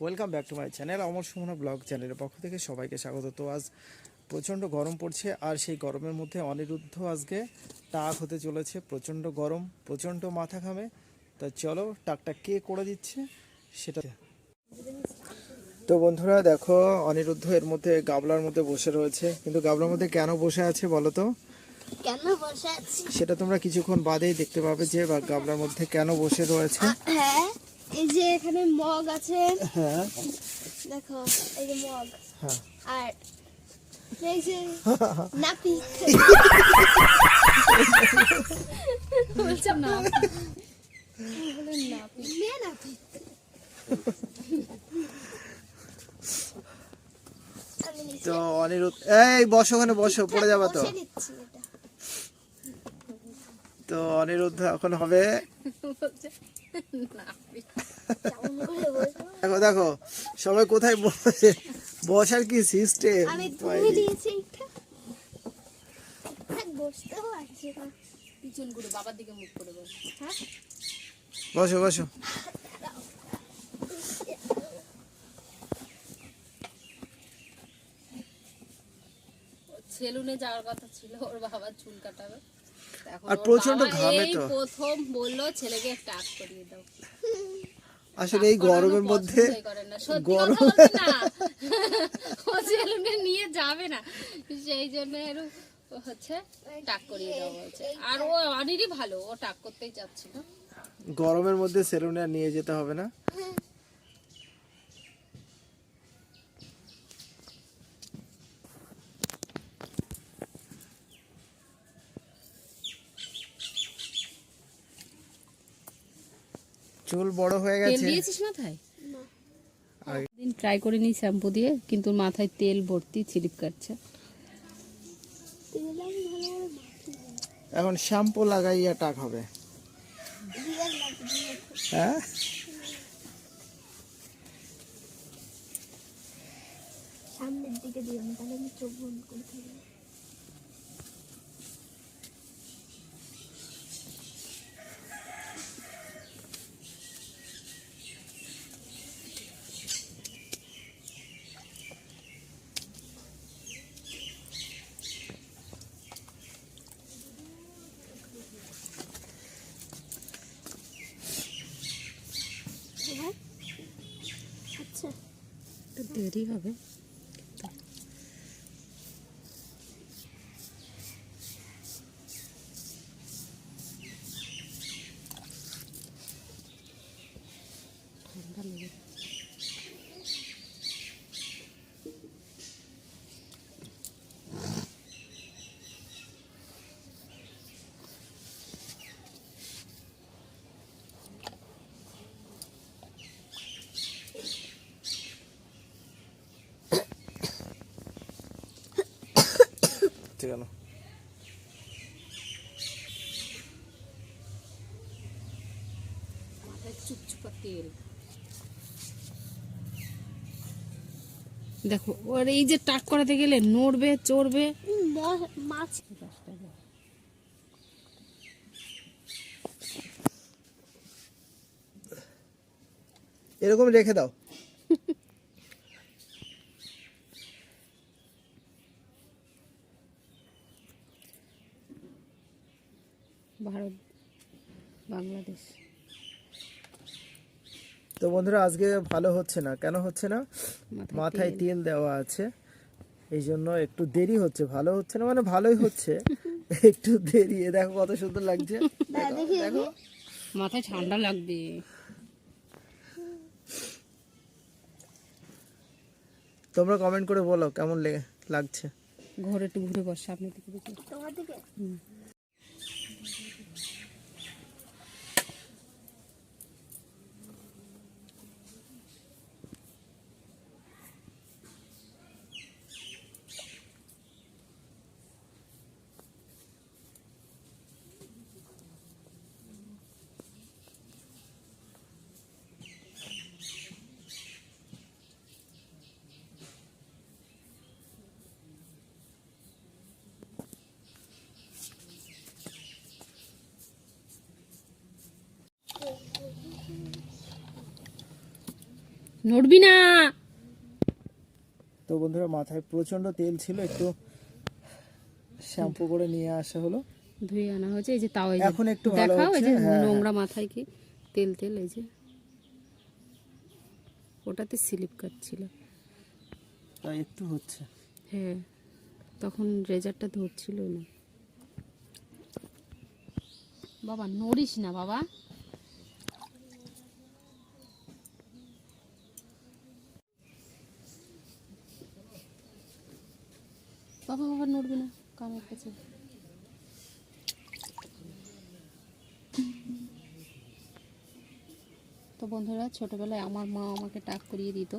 Welcome back to my channel Amar Sumana blog চ্যানেলের পক্ষ থেকে সবাইকে স্বাগত। তো আজ প্রচণ্ড গরম পড়ছে আর সেই গরমের মধ্যে অনিরুদ্ধ আজকে টাক হতে চলেছে। প্রচণ্ড গরম প্রচণ্ড মাথা ঘামে। তা চলো টাকটা কে করে দিচ্ছে সেটা তো বন্ধুরা দেখো অনিরুদ্ধ এর মধ্যে গাবলার মধ্যে বসে রয়েছে। কিন্তু গাবলার মধ্যে কেন বসে আছে বলো তো? কেন বসে আছি সেটা তোমরা কিছুক্ষণ বাদেই দেখতে পাবে যে বা গাবলার মধ্যে কেন বসে রয়েছে। হ্যাঁ। এই যে এখানে মগ আছে। হ্যাঁ। দেখো এই যে মগ। হ্যাঁ। আর এই যে নাপি বলছো না। নাপি মেয়ে নাপি তো অনিরুদ্ধ এই বসো ওখানে বসো পড়ে যাবে তো। তো অনিরুদ্ধ এখন হবে দেখো দেখো সবাই কোথায় বসে বসার কি সিস্টেম আমি ধুয়ে দিয়েছি বসতেও পারছি না। পিছন করে বাবার দিকে মুখ করে বস। হ্যাঁ? বসো বসো। সেলুনে যাওয়ার কথা ছিল ওর বাবার চুল কাটাবে। আর বাবা ঘামে তো। প্রথম বলল ছেলেকে টাক করিয়ে দাও। আসলে এই গরমের মধ্যে গরম- নিয়ে যাবে না। সেই জন্য হচ্ছে টাক করিয়ে দেওয়া হয়েছে আর ও অনেরই ভালো ও টাক করতেই চাচ্ছিল। গরমের মধ্যে সেলুনে নিয়ে যেতে হবে না। চুল বড় হয়ে গেছে। তেল দিয়েছিস মাথায়? দিন ট্রাই করে নি শ্যাম্পু দিয়ে কিন্তু মাথায় তেল ভর্তি ছিলিপ কাটছে। তেল আমি ভালো করে মাখি না। এখন শ্যাম্পু লাগাইয়া টাক হবে। হ্যাঁ? সামনের দিকে দিও না তাহলে আমি চোখ বন্ধ করে থাকব এবার আচ্ছা একটু দেরি হবে ঠান্ডা লেগে মাথায় চুপচুপা তেল। দেখো ওর এই যে টাক করাতে গেলে নড়বে চড়বে। মাছ এরকম রেখে দাও। ভারত বাংলাদেশ। তো বন্ধুরা আজকে ভালো হচ্ছে না। কেন হচ্ছে না? মাথায় তেল। দেওয়া আছে। এই জন্য একটু দেরি হচ্ছে। ভালো হচ্ছে না মানে ভালোই হচ্ছে। একটু দেরি। দেখো কত সুন্দর লাগছে। দেখো, দেখো মাথায় ঠান্ডা লাগবে। তোমরা কমেন্ট করে বলো কেমন লেগে লাগছে। ঘরে একটু ঘুরে বস দিকে তোমার দিকে? নড়বি না। তো বন্ধুরা মাথায় প্রচণ্ড তেল ছিল একটু শ্যাম্পু করে নিয়ে আসা হলো। ধুয়ে আনা হয়েছে এই যে তাও এখন একটু দেখাও এই যে হ্যাঁ, নোংরা মাথায় কি তেল তেল এই যে। ওটাতে স্লিপ কাটছিল তাই একটু হচ্ছে। হ্যাঁ তখন রেজারটা ধরছিল না। বাবা নড়িস না বাবা। বাবা বাবা, নড়বে না। কানের কাছে তো বন্ধুরা, ছোটবেলায় আমার মা আমাকে টাক করিয়ে দিত।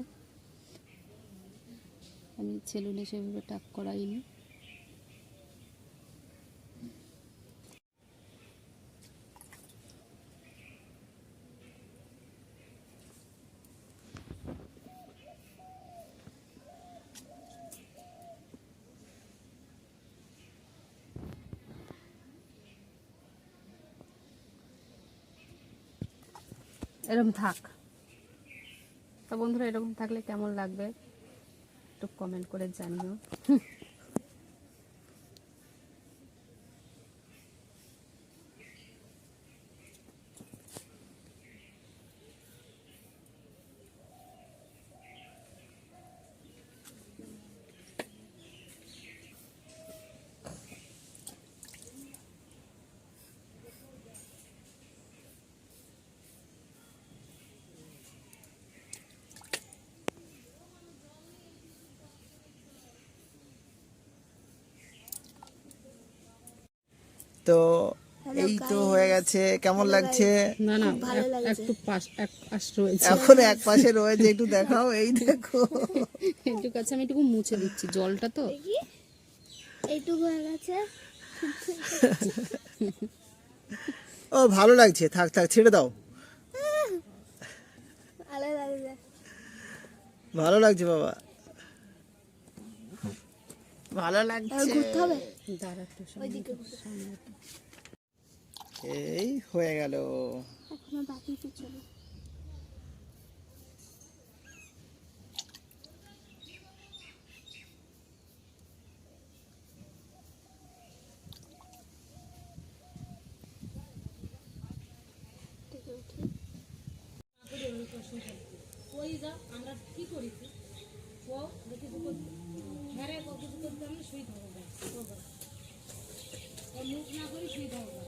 আমি সেলুনে সেভাবে টাক করাইনি। এরকম থাক। তো বন্ধুরা এরকম থাকলে কেমন লাগবে? একটু কমেন্ট করে জানিও। তো এই তো হয়ে গেছে। কেমন লাগছে? না না ভালো এক- লাগছে। একটু পাশ এক পাশ রয়েছে। এখন এক পাশে রয়েছে। একটু দেখাও এই দেখো। একটু কাছে আমি একটু মুছে দিচ্ছি। জলটা তো। এইটুকু হয়ে গেছে। ও ভালো লাগছে। থাক থাক ছেড়ে দাও। ভালো লাগছে বাবা। ভালো লাগছে। ঘুরতে হবে? দাঁড়া একটু সামনে ওইদিকে ঘুরতে সামনে একটু। এই হয়ে গেল। এখনও কত করতে আমি শুয়ে থাকব মুখ না করে শুয়ে থাকব।